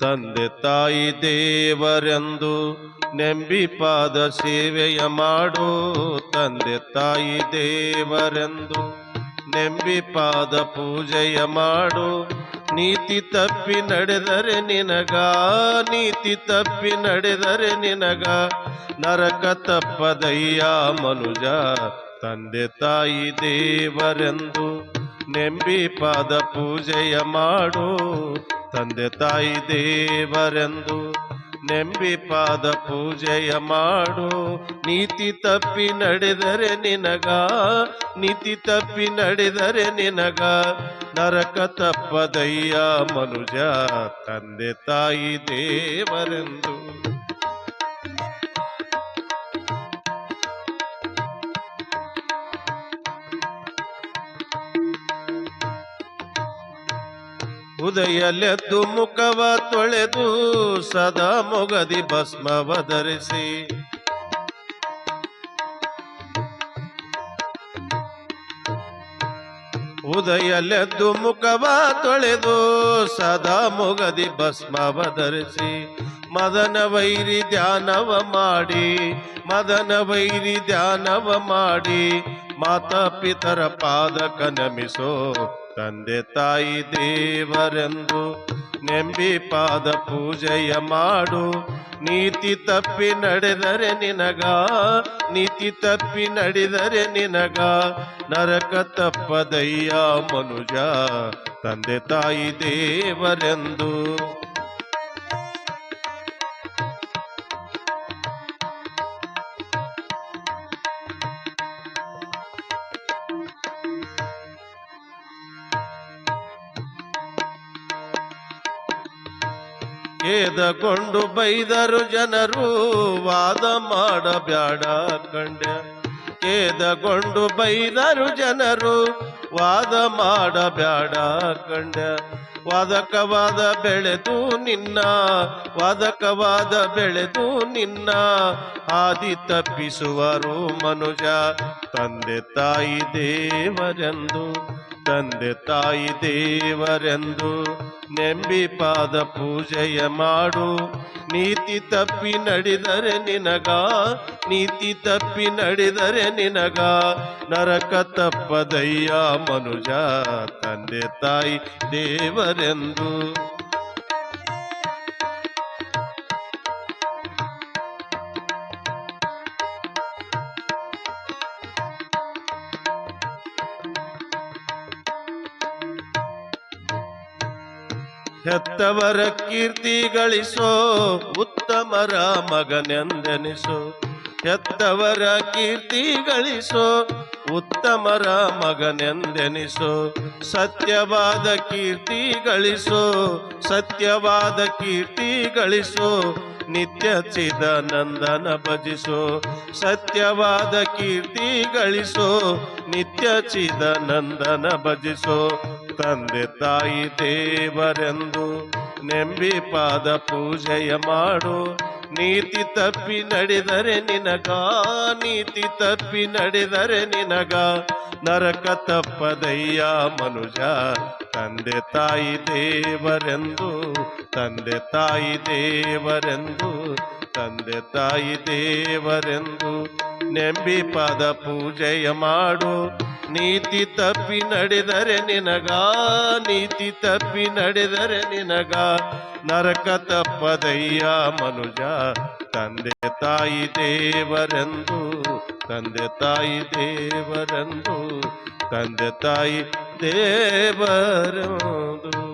ತಂದೆ ತಾಯಿ ದೇವರೆಂದು ನೆಂಬಿ ಪಾದ ಸೇವೆಯ ಮಾಡು. ತಂದೆ ತಾಯಿ ದೇವರೆಂದು ನೆಂಬಿ ಪಾದ ಪೂಜೆಯ ಮಾಡು. ನೀತಿ ತಪ್ಪಿ ನಡೆದರೆ ನಿನಗ, ನೀತಿ ತಪ್ಪಿ ನಡೆದರೆ ನಿನಗ. ನರಕ ತಪ್ಪದಯ್ಯ ಮನುಜ, ತಂದೆ ತಾಯಿ ದೇವರೆಂದು ನೆಂಬಿ ಪಾದ ಪೂಜೆಯ ಮಾಡು. ತಂದೆ ತಾಯಿ ದೇವರೆಂದು ನೆಂಬಿ ಪಾದ ಪೂಜೆಯ ಮಾಡು. ನೀತಿ ತಪ್ಪಿ ನಡೆದರೆ ನಿನಗ, ನೀತಿ ತಪ್ಪಿ ನಡೆದರೆ ನಿನಗ. ನರಕ ತಪ್ಪದಯ್ಯ ಮನುಜ ತಂದೆ ತಾಯಿ ದೇವರೆಂದು. ಉದಯಲೆದ್ದು ಮುಖವ ತೊಳೆದು ಸದಾ ಮೊಗದಿ ಭಸ್ಮವ ಧರಿಸಿ. ಉದಯಲೆದ್ದು ಮುಖವ ತೊಳೆದು ಸದಾ ಮುಗದಿ ಭಸ್ಮವ ಧರಿಸಿ, ಮದನ ವೈರಿ ಧ್ಯಾನವ ಮಾಡಿ, ಮದನ ವೈರಿ ಧ್ಯಾನವ ಮಾಡಿ, ಮಾತಾ ಪಿತರ ಪಾದಕ ನಮಿಸೋ ತಂದೆ ತಾಯಿ ದೇವರೆಂದು ನೆಂಬಿ ಪಾದ ಪೂಜೆಯ ಮಾಡು. ನೀತಿ ತಪ್ಪಿ ನಡೆದರೆ ನಿನಗ, ನೀತಿ ತಪ್ಪಿ ನಡೆದರೆ ನಿನಗ. ನರಕ ತಪ್ಪದಯ್ಯ ಮನುಜ, ತಂದೆ ತಾಯಿ ದೇವರೆಂದು. ಖೇದಗೊಂಡು ಬೈದರು ಜನರು, ವಾದ ಮಾಡಬ್ಯಾಡ ಕಂಡ್ಯ. ಖೇದಗೊಂಡು ಬೈದರು ಜನರು, ವಾದ ಮಾಡಬ್ಯಾಡ ಕಂಡ್ಯ. ವಾದಕವಾದ ಬೆಳೆದು ನಿನ್ನ, ವಾದಕವಾದ ಬೆಳೆದು ನಿನ್ನ. ಹಾದಿ ತಪ್ಪಿಸುವರು ಮನುಜ, ತಂದೆ ತಾಯಿ ದೇವರೆಂದು. ತಂದೆ ತಾಯಿ ದೇವರೆಂದು. ನೆಂಬಿ ಪಾದ ಪೂಜೆಯ ಮಾಡು. ನೀತಿ ತಪ್ಪಿ ನಡೆದರೆ ನಿನಗ, ನೀತಿ ತಪ್ಪಿ ನಡೆದರೆ ನಿನಗ. ನರಕ ತಪ್ಪದಯ್ಯ ಮನುಜ, ತಂದೆ ತಾಯಿ ದೇವರೆಂದು. ಹೆತ್ತವರ ಕೀರ್ತಿ ಗಳಿಸೋ ಉತ್ತಮರ ಮಗನೆಂದೆನಿಸೋ. ಹೆತ್ತವರ ಕೀರ್ತಿ ಗಳಿಸೋ ಉತ್ತಮರ ಮಗನೆಂದೆನಿಸೋ. ಸತ್ಯವಾದ ಕೀರ್ತಿ ಗಳಿಸೋ ಸತ್ಯವಾದ ಕೀರ್ತಿ ಗಳಿಸೋ ನಿತ್ಯ ಚಿದಾನಂದನ ಭಜಿಸೋ, ಸತ್ಯವಾದ ಕೀರ್ತಿ ಗಳಿಸೋ, ನಿತ್ಯ ಚಿದಾನಂದನ ಭಜಿಸೋ, ತಂದೆ ತಾಯಿ ದೇವರೆಂದು ನೆಂಬಿ ಪಾದ ಪೂಜೆಯ ಮಾಡು. ನೀತಿ ತಪ್ಪಿ ನಡೆದರೆ ನಿನಗ, ನೀತಿ ತಪ್ಪಿ ನಡೆದರೆ ನಿನಗ. ನರಕ ತಪ್ಪದಯ್ಯ ಮನುಜ, ತಂದೆ ತಾಯಿ ದೇವರೆಂದು, ತಂದೆ ತಾಯಿ ದೇವರೆಂದು, ತಂದೆ ತಾಯಿ ದೇವರೆಂದು. ನೆಂಬಿ ಪದ ಪೂಜೆಯ ಮಾಡು ನೀತಿ ತಪ್ಪಿ ನಡೆದರೆ ನಿನಗ, ನೀತಿ ತಪ್ಪಿ ನಡೆದರೆ ನಿನಗ. ನರಕ ತಪ್ಪದಯ್ಯ ಮನುಜ, ತಂದೆ ತಾಯಿ ದೇವರೆಂದು, ತಂದೆ ತಾಯಿ ದೇವರೆಂದು, ತಂದೆ ತಾಯಿ ದೇವರೆಂದು.